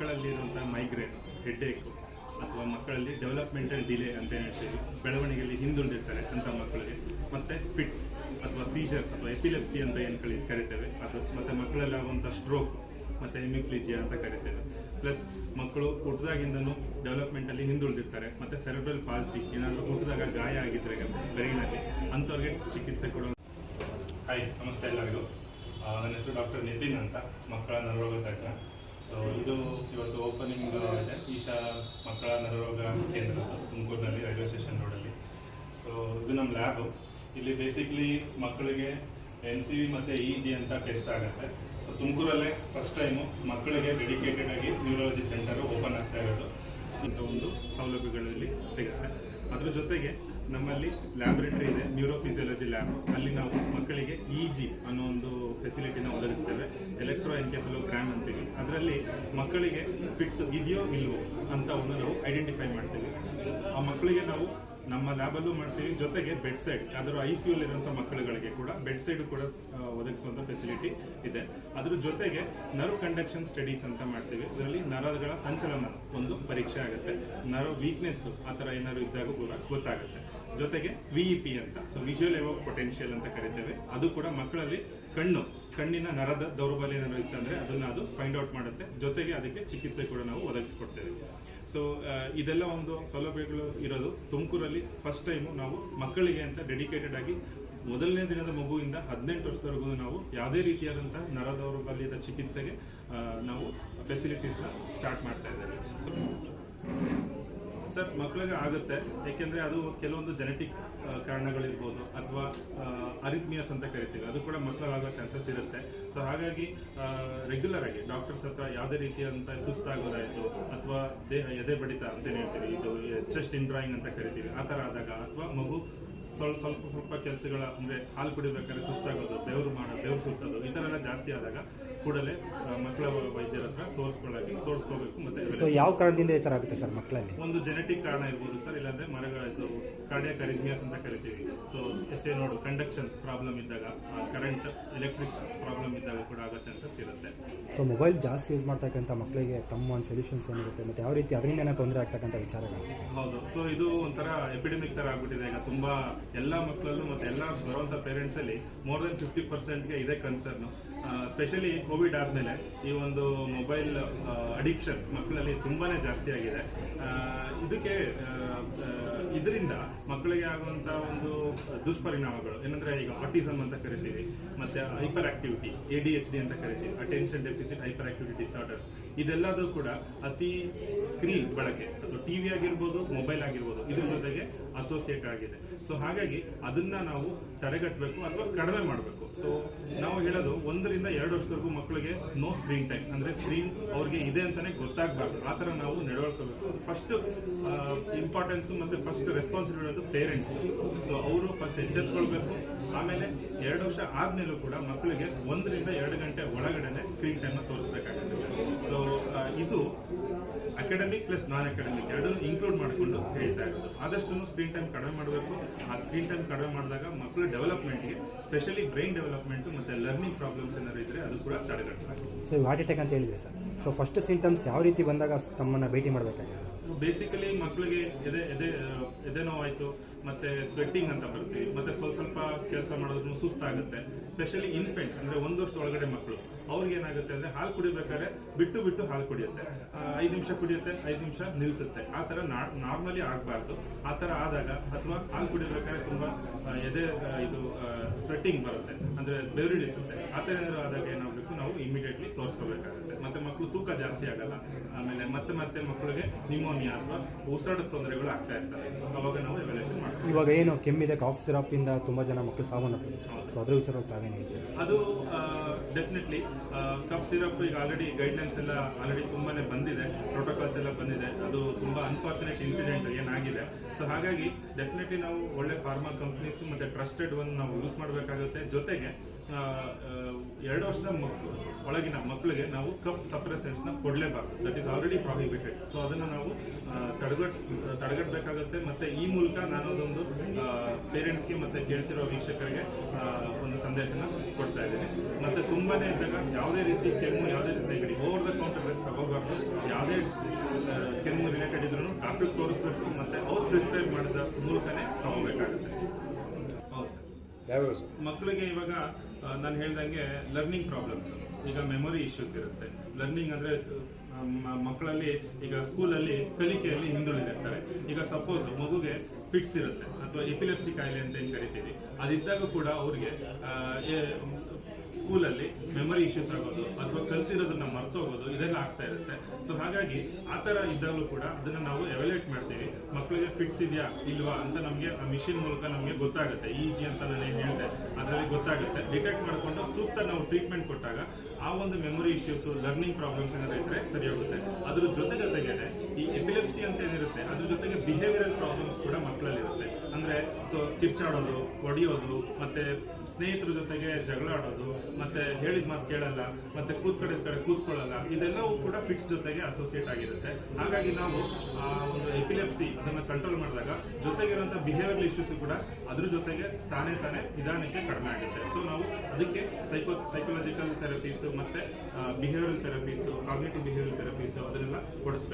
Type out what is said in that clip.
ಮಕ್ಕಳಲ್ಲಿರುವಂಥ migraine headache ಅಥವಾ ಮಕ್ಕಳಲ್ಲಿ developmental delay ಅಂತ ಹೇಳ್ತೀವಿ, ಬೆಳವಣಿಗೆಯಲ್ಲಿ ಹಿಂದುಳಿದಿರ್ತಾರೆ ಅಂತ ಮಕ್ಕಳಿಗೆ. ಮತ್ತೆ ಫಿಟ್ಸ್ ಅಥವಾ ಸೀಜರ್ಸ್ ಅಥವಾ ಎಪಿಲೆಪ್ಸಿ ಅಂತ ಏನು ಕಳಿ, ಕರಿತೇವೆ. ಅದು ಮತ್ತೆ ಮಕ್ಕಳಲ್ಲಿ ಆಗುವಂಥ ಸ್ಟ್ರೋಕ್ ಮತ್ತೆ ಹೆಮಿಪ್ಲಿಜಿಯಾ ಅಂತ ಕರಿತೇವೆ. ಪ್ಲಸ್ ಮಕ್ಕಳು ಹುಟ್ಟಿದಾಗಿಂದನೂ ಡೆವಲಪ್ಮೆಂಟಲ್ಲಿ ಹಿಂದುಳಿದಿರ್ತಾರೆ. ಮತ್ತೆ ಸೆರೆಬ್ರಲ್ ಪಾಲ್ಸಿ ಏನಾದರೂ ಹುಟ್ಟಿದಾಗ ಗಾಯ ಆಗಿದ್ರೆ ಬ್ರೈನಲ್ಲಿ ಅಂಥವ್ರಿಗೆ ಚಿಕಿತ್ಸೆ ಕೊಡೋ ಹಾಯ್ ನಮಸ್ತೆ ಎಲ್ಲರಿಗೂ. ನನ್ನ ಹೆಸರು ಡಾಕ್ಟರ್ ನಿತಿನ್ ಅಂತ. ಮಕ್ಕಳ ನರರೋಗ ತಜ್ಞ. ಸೊ ಇದು ಇವತ್ತು ಓಪನಿಂಗ್ ಇದೆ ಈಶಾ ಮಕ್ಕಳ ನರರೋಗ ಕೇಂದ್ರ ತುಮಕೂರಿನಲ್ಲಿ ರೈಲ್ವೆ ಸ್ಟೇಷನ್ ರೋಡಲ್ಲಿ. ಸೊ ಇದು ನಮ್ಮ ಲ್ಯಾಬು. ಇಲ್ಲಿ ಬೇಸಿಕ್ಲಿ ಮಕ್ಕಳಿಗೆ ಎನ್ ಸಿ ವಿ ಮತ್ತು ಇ ಜಿ ಅಂತ ಟೆಸ್ಟ್ ಆಗುತ್ತೆ. ಸೊ ತುಮಕೂರಲ್ಲೇ ಫಸ್ಟ್ ಟೈಮು ಮಕ್ಕಳಿಗೆ ಡೆಡಿಕೇಟೆಡ್ ಆಗಿ ನ್ಯೂರಾಲಜಿ ಸೆಂಟರ್ ಓಪನ್ ಆಗ್ತಾ ಇರೋದು. ಅಂತ ಒಂದು ಸೌಲಭ್ಯಗಳಲ್ಲಿ ಸಿಗುತ್ತೆ. ಅದ್ರ ಜೊತೆಗೆ ನಮ್ಮಲ್ಲಿ ಲ್ಯಾಬ್ರೇಟರಿ ಇದೆ ನ್ಯೂರೋಫಿಸಿಯಾಲಜಿ ಲ್ಯಾಬ್ ಅಲ್ಲಿ ನಾವು ಮಕ್ಕಳಿಗೆ ಇ ಜಿ ಅನ್ನೋ ಒಂದು ಫೆಸಿಲಿಟಿನ ಒದಗಿಸ್ತೇವೆ. ಎಲೆಕ್ಟ್ರೋ ಎನ್ಕೆಫಲೋಗ್ರಾಮ್ ಅಂತೀವಿ. ಅದರಲ್ಲಿ ಮಕ್ಕಳಿಗೆ ಫಿಟ್ಸ್ ಇದೆಯೋ ಇಲ್ವೋ ಒಂದು ನಾವು ಐಡೆಂಟಿಫೈ ಮಾಡ್ತೀವಿ. ಆ ಮಕ್ಕಳಿಗೆ ನಾವು ನಮ್ಮ ಲ್ಯಾಬಲ್ಲೂ ಮಾಡ್ತೀವಿ. ಜೊತೆಗೆ ಬೆಡ್ ಸೈಡ್ ಆದರೂ ಐ ಸಿ ಇರುವಂಥ ಮಕ್ಕಳುಗಳಿಗೆ ಕೂಡ ಬೆಡ್ ಸೈಡ್ ಕೂಡ ಒದಗಿಸುವಂಥ ಫೆಸಿಲಿಟಿ ಇದೆ. ಅದರ ಜೊತೆಗೆ ನರ್ವ್ ಕಂಡಕ್ಷನ್ ಸ್ಟಡೀಸ್ ಅಂತ ಮಾಡ್ತೀವಿ. ಇದರಲ್ಲಿ ನರಗಳ ಸಂಚಲನ ಒಂದು ಪರೀಕ್ಷೆ ಆಗುತ್ತೆ. ನರ್ವ್ ವೀಕ್ನೆಸ್ಸು ಆ ಥರ ಏನಾದ್ರು ಇದ್ದಾಗ ಕೂಡ ಗೊತ್ತಾಗುತ್ತೆ. ಜೊತೆಗೆ ವಿಇಪಿ ಅಂತ ಸೊ ವಿಜುವಲ್ ಎವೋ ಪೊಟೆನ್ಷಿಯಲ್ ಅಂತ ಕರಿತೇವೆ. ಅದು ಕೂಡ ಮಕ್ಕಳಲ್ಲಿ ಕಣ್ಣು, ಕಣ್ಣಿನ ನರದ ದೌರ್ಬಲ್ಯ ಏನಾದ್ರು ಅದನ್ನ ಅದು ಫೈಂಡ್ ಔಟ್ ಮಾಡುತ್ತೆ. ಜೊತೆಗೆ ಅದಕ್ಕೆ ಚಿಕಿತ್ಸೆ ಕೂಡ ನಾವು ಒದಗಿಸ್ಕೊಡ್ತೇವೆ. ಸೊ ಇದೆಲ್ಲ ಒಂದು ಸೌಲಭ್ಯಗಳು ಇರೋದು. ತುಮಕೂರಲ್ಲಿ ಫಸ್ಟ್ ಟೈಮು ನಾವು ಮಕ್ಕಳಿಗೆ ಅಂತ ಡೆಡಿಕೇಟೆಡ್ ಆಗಿ ಮೊದಲನೇ ದಿನದ ಮಗುವಿಂದ ಹದಿನೆಂಟು ವರ್ಷದವರೆಗೂ ನಾವು ಯಾವುದೇ ರೀತಿಯಾದಂತಹ ನರ ದೌರ್ಬಲ್ಯದ ಚಿಕಿತ್ಸೆಗೆ ನಾವು ಫೆಸಿಲಿಟೀಸ್ನ ಸ್ಟಾರ್ಟ್ ಮಾಡ್ತಾ ಇದ್ದೇವೆ. ಸರ್, ಮಕ್ಕಳಿಗೆ ಆಗುತ್ತೆ. ಯಾಕೆಂದ್ರೆ ಅದು ಕೆಲವೊಂದು ಜೆನೆಟಿಕ್ ಕಾರಣಗಳಿರ್ಬೋದು ಅಥವಾ ಅರಿತ್ಮಿಯಸ್ ಅಂತ ಕರಿತೀವಿ. ಅದು ಕೂಡ ಮಕ್ಕಳಿಗೆ ಚಾನ್ಸಸ್ ಇರುತ್ತೆ. ಸೊ ಹಾಗಾಗಿ ರೆಗ್ಯುಲರ್ ಆಗಿ ಡಾಕ್ಟರ್ಸ್ ಹತ್ರ ಯಾವುದೇ ರೀತಿಯಾದಂಥ ಸುಸ್ತಾಗೋದಾಯಿತು ಅಥವಾ ದೇಹ ಎದೆ ಬಡಿತ ಅಂತ ಹೇಳ್ತೀವಿ. ಇದು ಚೆಸ್ಟ್ ಇಂಡ್ರಾಯಿಂಗ್ ಅಂತ ಕರಿತೀವಿ. ಆ ಥರ ಆದಾಗ ಅಥವಾ ಮಗು ಸ್ವಲ್ಪ ಸ್ವಲ್ಪ ಸ್ವಲ್ಪ ಕೆಲಸಗಳ, ಅಂದ್ರೆ ಹಾಲು ಕುಡಿಬೇಕಾದ್ರೆ ಸುಸ್ತಾಗೋದು ಬೆವರು ಮಾಡ ಬೆವರು ಸುತ್ತೋದು ಈ ಥರ ಎಲ್ಲ ಜಾಸ್ತಿ ಆದಾಗ ಕೂಡಲೇ ಮಕ್ಕಳ ವೈದ್ಯರ ಹತ್ರ ತೋರಿಸ್ಕೊಳ್ಳಾಗಿ ತೋರಿಸ್ಕೋಬೇಕು ಮತ್ತೆ ಸೊ ಯಾವ ಕಾರಣದಿಂದ ಈ ಥರ ಆಗುತ್ತೆ ಸರ್ ಮಕ್ಕಳಲ್ಲಿ? ಒಂದು ಜೆನೆಟಿಕ್ ಕಾರಣ ಇರ್ಬೋದು ಸರ್ ಇಲ್ಲಾಂದ್ರೆ ಮರಗಳದ್ದು ಕಾರ್ಡಿಯಾಕ್ ಅರಿಥ್ಮಿಯಾಸ್ ಅಂತ ಕರಿತೀವಿ. So S A node conduction problem ಇದ್ದಾಗ ಕರೆಂಟ್ ಎಲೆಕ್ಟ್ರಿಕ್ ಪ್ರಾಬ್ಲಮ್ ಇದ್ದಾಗ ಕೂಡ ಆಗೋ ಚಾನ್ಸಸ್ ಇರುತ್ತೆ. ಸೊ ಮೊಬೈಲ್ ಜಾಸ್ತಿ ಯೂಸ್ ಮಾಡ್ತಕ್ಕಂಥ ಮಕ್ಕಳಿಗೆ ತಮ್ಮ ಒಂದು ಸೊಲ್ಯೂಷನ್ಸ್ ಏನಿರುತ್ತೆ ಮತ್ತೆ ಯಾವ ರೀತಿ ಅದರಿಂದ ಏನೋ ತೊಂದರೆ ಆಗ್ತಕ್ಕಂಥ ವಿಚಾರಗಳು? ಹೌದು. ಸೊ ಇದು ಒಂಥರ ಎಪಿಡೆಮಿಕ್ ತರ ಆಗ್ಬಿಟ್ಟಿದೆ. ಈಗ ತುಂಬಾ ಎಲ್ಲ ಮಕ್ಕಳಲ್ಲೂ ಮತ್ತೆ ಎಲ್ಲ ಬರುವಂತ ಪೇರೆಂಟ್ಸ್ ಅಲ್ಲಿ ಮೋರ್ ದನ್ ಫಿಫ್ಟಿ ಪರ್ಸೆಂಟ್ಗೆ ಇದೆ ಕನ್ಸರ್ನ್ ಸ್ಪೆಷಲಿ ಕೋವಿಡ್ ಆದಮೇಲೆ ಈ ಒಂದು ಮೊಬೈಲ್ ಅಡಿಕ್ಷನ್ ಮಕ್ಕಳಲ್ಲಿ ತುಂಬಾನೇ ಜಾಸ್ತಿ ಆಗಿದೆ. ಇದಕ್ಕೆ ಇದರಿಂದ ಮಕ್ಕಳಿಗೆ ಆಗುವಂತ ಒಂದು ದುಷ್ಪರಿಣಾಮಗಳು, ಏನಂದ್ರೆ ಈಗ ಆಟಿಸಮ್ ಅಂತ ಕರಿತೀವಿ, ಮತ್ತೆ hyperactivity A D H D ಅಂತ ಕರಿತೀವಿ attention deficit hyper activity disorders ಇದೆಲ್ಲದೂ ಕೂಡ ಅತಿ ಸ್ಕ್ರೀನ್ ಬಳಕೆ, ಅಥವಾ ಟಿವಿ ಆಗಿರ್ಬೋದು ಮೊಬೈಲ್ ಆಗಿರ್ಬೋದು, ಇದ್ರ ಜೊತೆಗೆ ಅಸೋಸಿಯೇಟ್ ಆಗಿದೆ. ಸೊ ಹಾಗಾಗಿ ಅದನ್ನ ನಾವು ತಡೆಗಟ್ಟಬೇಕು ಅಥವಾ ಕಡಿಮೆ ಮಾಡಬೇಕು. ಸೊ ನಾವು ಹೇಳೋದು ಒಂದರಿಂದ ಎರಡು ವರ್ಷದವರೆಗೂ ಮಕ್ಕಳಿಗೆ ನೋ ಸ್ಕ್ರೀನ್ ಟೈಮ್ ಅಂದ್ರೆ ಸ್ಕ್ರೀನ್ ಅವ್ರಿಗೆ ಇದೆ ಅಂತಾನೆ ಗೊತ್ತಾಗಬಾರ್ದು. ಆ ಥರ ನಾವು ನಡವಳ್ಕೋಬೇಕು. ಫಸ್ಟ್ ಇಂಪಾರ್ಟೆನ್ಸ್ ಮತ್ತೆ ಫಸ್ಟ್ ರೆಸ್ಪಾನ್ಸಿಬಿಲಿಟಿ ಅದು ಪೇರೆಂಟ್ಸ್ ಸೊ ಅವರು ಫಸ್ಟ್ ಎಚ್ಚೆತ್ಕೊಳ್ಬೇಕು. ಆಮೇಲೆ ಎರಡು ವರ್ಷ ಆದಮೇಲೂ ಕೂಡ ಮಕ್ಕಳಿಗೆ ಒಂದರಿಂದ ಎರಡು ಗಂಟೆ ಒಳಗಡೆನೆ ಸ್ಕ್ರೀನ್ ಟೈಮ್ ತೋರಿಸ್ಬೇಕಾಗುತ್ತೆ. ಸೊ ಇದು ಅಕಾಡೆಮಿಕ್ ಪ್ಲಸ್ ನಾನ್ ಅಕಾಡೆಮಿಕ್ ಎರಡನ್ನು ಇನ್ಕ್ಲೂಡ್ ಮಾಡಿಕೊಂಡು ಹೇಳ್ತಾ ಇರೋದು. ಆದಷ್ಟು ಸ್ಕ್ರೀನ್ ಟೈಮ್ ಕಡಿಮೆ ಮಾಡಬೇಕು. ಆ ಸ್ಕ್ರೀನ್ ಟೈಮ್ ಕಡಿಮೆ ಮಾಡಿದಾಗ ಮಕ್ಕಳ ಡೆವಲಪ್ಮೆಂಟ್ಗೆ ಸ್ಪೆಷಲಿ ಬ್ರೈನ್ ಡೆವಲಪ್ಮೆಂಟ್ ಮತ್ತೆ ಲರ್ನಿಂಗ್ ಪ್ರಾಬ್ಲಮ್ಸ್ ಏನಾದ್ರು ಇದ್ರೆ ಅದು ಕೂಡ ತಡೆಗಟ್ಟಬೇಕು ಸೊ ಹಾರ್ಟ್ ಅಟ್ಯಾಕ್ ಅಂತ ಹೇಳಿದ್ರೆ ಸರ್ ಸೊ ಫಸ್ಟ್ ಸಿಂಟಮ್ಸ್ ಯಾವ ರೀತಿ ಬಂದಾಗ ತಮ್ಮನ್ನ ಭೇಟಿ ಮಾಡಬೇಕಾಗಿದೆ ಬೇಸಿಕಲಿ ಮಕ್ಕಳಿಗೆ ಎದೆ ಎದೆ ಎದೆ ನೋವಾಯ್ತು ಮತ್ತೆ ಸ್ವೆಟ್ಟಿಂಗ್ ಅಂತ ಬರ್ತೀವಿ ಮತ್ತೆ ಸ್ವಲ್ಪ ಸ್ವಲ್ಪ ಕೆಲಸ ಮಾಡೋದ್ರೂ ಸುಸ್ತಾಗುತ್ತೆ. ಸ್ಪೆಷಲಿ ಇನ್ಫೆಂಟ್ಸ್ ಅಂದ್ರೆ ಒಂದು ವರ್ಷದ ಒಳಗಡೆ ಮಕ್ಕಳು ಅವ್ರಿಗೆ ಏನಾಗುತ್ತೆ ಅಂದ್ರೆ ಹಾಲು ಕುಡಿಬೇಕಾದ್ರೆ ಬಿಟ್ಟು ಬಿಟ್ಟು ಹಾಲು ಕುಡಿಯುತ್ತೆ. ಐದು ನಿಮಿಷ ಕುಡಿಯುತ್ತೆ ಐದು ನಿಮಿಷ ನಿಲ್ಸುತ್ತೆ. ಆ ತರ ನಾರ್ಮಲಿ ಆಗಬಾರ್ದು. ಆ ಥರ ಆದಾಗ ಅಥವಾ ಹಾಲು ಕುಡಿಬೇಕಾದ್ರೆ ತುಂಬಾ ಎದೆ ಇದು ಸ್ವೆಟ್ಟಿಂಗ್ ಬರುತ್ತೆ. ಅಂದ್ರೆ ಬೆವರಿಳಿಸುತ್ತೆ. ಆ ಥರ ಏನಾದ್ರು ಆದಾಗ ಏನಾಗಬೇಕು? ನಾವು ಇಮಿಡಿಯೇಟ್ಲಿ ತೋರಿಸ್ಕೋಬೇಕಾಗುತ್ತೆ. ಮತ್ತೆ ಮಕ್ಕಳು ತೂಕ ಜಾಸ್ತಿ ಆಗಲ್ಲ. ಆಮೇಲೆ ಮತ್ತೆ ಮತ್ತೆ ಮಕ್ಕಳಿಗೆ ನಿಮೋನಿಯಾ ಅಥವಾ ಉಸಿರಾಟದ ತೊಂದರೆಗಳು ಆಗ್ತಾ ಇರ್ತವೆ. ಅವಾಗ ನಾವು ಎವ್ಯಾಲ್ಯೂಷನ್ ಮಾಡ್ತೀವಿ ಇವಾಗ ಏನು ಕೆಮ್ಮಿದೆ ಕಾಫ್ ಇಂದ ತುಂಬಾ ಜನ ಮಕ್ಕಳು ಸಾವನ್ನಪ್ಪಿದೆ ಸೊ ಅದ್ರ ವಿಚಾರ ತಾವೇನು ಅದು ಡೆಫಿನೆಟ್ಲಿ ಕಫ್ ಸಿರಪ್ ಈಗ ಆಲ್ರೆಡಿ ಗೈಡ್ಲೈನ್ಸ್ ಎಲ್ಲ ಆಲ್ರೆಡಿ ತುಂಬಾನೇ ಬಂದಿದೆ. ಪ್ರೋಟೋಕಾಲ್ಸ್ ಎಲ್ಲ ಬಂದಿದೆ. ಅದು ತುಂಬಾ ಅನ್ಫಾರ್ಚುನೇಟ್ ಇನ್ಸಿಡೆಂಟ್ ಏನಾಗಿದೆ ಸೊ ಹಾಗಾಗಿ ಡೆಫಿನೆಟ್ಲಿ ನಾವು ಒಳ್ಳೆ ಫಾರ್ಮಾ ಕಂಪ್ನೀಸ್ ಮತ್ತೆ ಟ್ರಸ್ಟೆಡ್ ಒಂದು ನಾವು ಯೂಸ್ ಮಾಡಬೇಕಾಗುತ್ತೆ. ಜೊತೆಗೆ ಎರಡು ವರ್ಷದ ಮಕ್ಕಳು ಒಳಗಿನ ಮಕ್ಕಳಿಗೆ ನಾವು ಕಪ್ ಸಪ್ರೆಸೆಂಟ್ಸ್ನ ಕೊಡಲೇಬಾರ್ದು. That is already prohibited so ಅದನ್ನ ನಾವು ತಡೆಗಟ್ ತಡೆಗಟ್ಟಬೇಕಾಗುತ್ತೆ ಮತ್ತೆ ಈ ಮೂಲಕ ನಾನು ಅದೊಂದು ಪೇರೆಂಟ್ಸ್ಗೆ ಮತ್ತೆ ಕೇಳ್ತಿರೋ ವೀಕ್ಷಕರಿಗೆ ಒಂದು ಸಂದೇಶನ ಕೊಡ್ತಾ ಇದ್ದೀನಿ. ಮತ್ತೆ ತುಂಬಾನೇ ಇದ್ದಾಗ ಯಾವುದೇ ರೀತಿ ಕೆಮ್ಮು, ಯಾವುದೇ ರೀತಿ ಓವರ್ ದ ಕೌಂಟರ್ ಡ್ರಗ್ಸ್ ತಗೋಬಾರ್ದು. ಕೆಮ್ಮು ರಿಲೇಟೆಡ್ ಇದ್ರೂ ಡಾಕ್ಟರ್ ತೋರಿಸ್ಬೇಕು ಮತ್ತೆ ಅವ್ರು ಪ್ರಿಸ್ಕ್ರೈಬ್ ಮಾಡಿದ ಮೂಲಕನೇ ತಗೋಬೇಕಾಗುತ್ತೆ ಮಕ್ಕಳಿಗೆ ಇವಾಗ ನಾನು ಹೇಳ್ದಂಗೆ ಲರ್ನಿಂಗ್ ಪ್ರಾಬ್ಲಮ್ಸ್ ಈಗ ಮೆಮೊರಿ ಇಶ್ಯೂಸ್ ಇರುತ್ತೆ. ಲರ್ನಿಂಗ್ ಅಂದ್ರೆ ಮಕ್ಕಳಲ್ಲಿ ಈಗ ಸ್ಕೂಲಲ್ಲಿ ಕಲಿಕೆಯಲ್ಲಿ ಹಿಂದುಳಿದಿರ್ತಾರೆ. ಈಗ ಸಪೋಸ್ ಮಗುಗೆ ಫಿಟ್ಸ್ ಇರುತ್ತೆ. ಅಥವಾ ಎಪಿಲೆಪ್ಸಿ ಕಾಯಿಲೆ ಅಂತ ಏನು ಕರಿತೀವಿ. ಅದಿದ್ದಾಗ ಕೂಡ ಅವ್ರಿಗೆ ಸ್ಕೂಲಲ್ಲಿ ಮೆಮೊರಿ ಇಶ್ಯೂಸ್ ಆಗೋದು ಅಥವಾ ಕಲ್ತಿರೋದನ್ನ ಮರ್ತೋಗೋದು ಇದೆಲ್ಲ ಆಗ್ತಾ ಇರುತ್ತೆ. ಸೊ ಹಾಗಾಗಿ ಆ ಥರ ಇದ್ದಾಗಲೂ ಕೂಡ ಅದನ್ನ ನಾವು ಎವ್ಯಾಲ್ಯೂಯೇಟ್ ಮಾಡ್ತೀವಿ. ಮಕ್ಕಳಿಗೆ ಫಿಟ್ಸ್ ಇದೆಯಾ ಇಲ್ವಾ ಅಂತ ನಮಗೆ ಆ ಮಿಷಿನ್ ಮೂಲಕ ನಮಗೆ ಗೊತ್ತಾಗುತ್ತೆ. ಇ ಜಿ ಅಂತ ನಾನು ಏನು ಹೇಳಿದೆ, ಅದರಲ್ಲಿ ಗೊತ್ತಾಗುತ್ತೆ. ಡಿಟೆಕ್ಟ್ ಮಾಡಿಕೊಂಡು ಸೂಕ್ತ ನಾವು ಟ್ರೀಟ್ಮೆಂಟ್ ಕೊಟ್ಟಾಗ ಆ ಒಂದು ಮೆಮೊರಿ ಇಶ್ಯೂಸ್ ಲರ್ನಿಂಗ್ ಪ್ರಾಬ್ಲಮ್ಸ್ ಏನಾದ್ರು ಇದ್ರೆ ಸರಿ ಹೋಗುತ್ತೆ ಅದ್ರ ಜೊತೆ ಜೊತೆಗೇನೆ ಈ ಎಪಿಲೆಪ್ಸಿ ಅಂತ ಏನಿರುತ್ತೆ, ಅದ್ರ ಜೊತೆಗೆ ಬಿಹೇವಿಯರಲ್ ಪ್ರಾಬ್ಲಮ್ಸ್ ಕೂಡ ಮಕ್ಕಳಲ್ಲಿರುತ್ತೆ ಅಂದ್ರೆ ಕಿರ್ಚಾಡೋದು, ಹೊಡಿಯೋದು, ಮತ್ತೆ ಸ್ನೇಹಿತರ ಜೊತೆಗೆ ಜಗಳ ಆಡೋದು ಮತ್ತೆ ಹೇಳಿದ ಮಾತು ಕೇಳಲ್ಲ, ಮತ್ತೆ ಕೂತ್ ಕಡೆ ಕೂತ್ಕೊಳ್ಳಲ್ಲ, ಇದೆಲ್ಲವೂ ಕೂಡ ಫಿಟ್ಸ್ ಜೊತೆಗೆ ಅಸೋಸಿಯೇಟ್ ಆಗಿರುತ್ತೆ. ಹಾಗಾಗಿ ನಾವು, ಆ, ಒಂದು ಎಪಿಲೆಪ್ಸಿ ಅದನ್ನ ಕಂಟ್ರೋಲ್ ಮಾಡಿದಾಗ ಜೊತೆಗಿರುವಂತ ಬಿಹೇವಿಯರ್ ಇಶ್ಯೂಸ್ ಕೂಡ ಅದ್ರ ಜೊತೆಗೆ ತಾನೇ ತಾನೇ ನಿಧಾನಕ್ಕೆ ಕಡಿಮೆ ಆಗುತ್ತೆ. ಸೊ ನಾವು ಅದಕ್ಕೆ ಸೈಕೋ ಸೈಕೋಲಾಜಿಕಲ್ ಥೆರಪೀಸ್ ಮತ್ತೆ behaviour therapies cognitive behaviour therapies ಅದನ್ನೆಲ್ಲ ಕೊಡಿಸ್ಬೇಕು.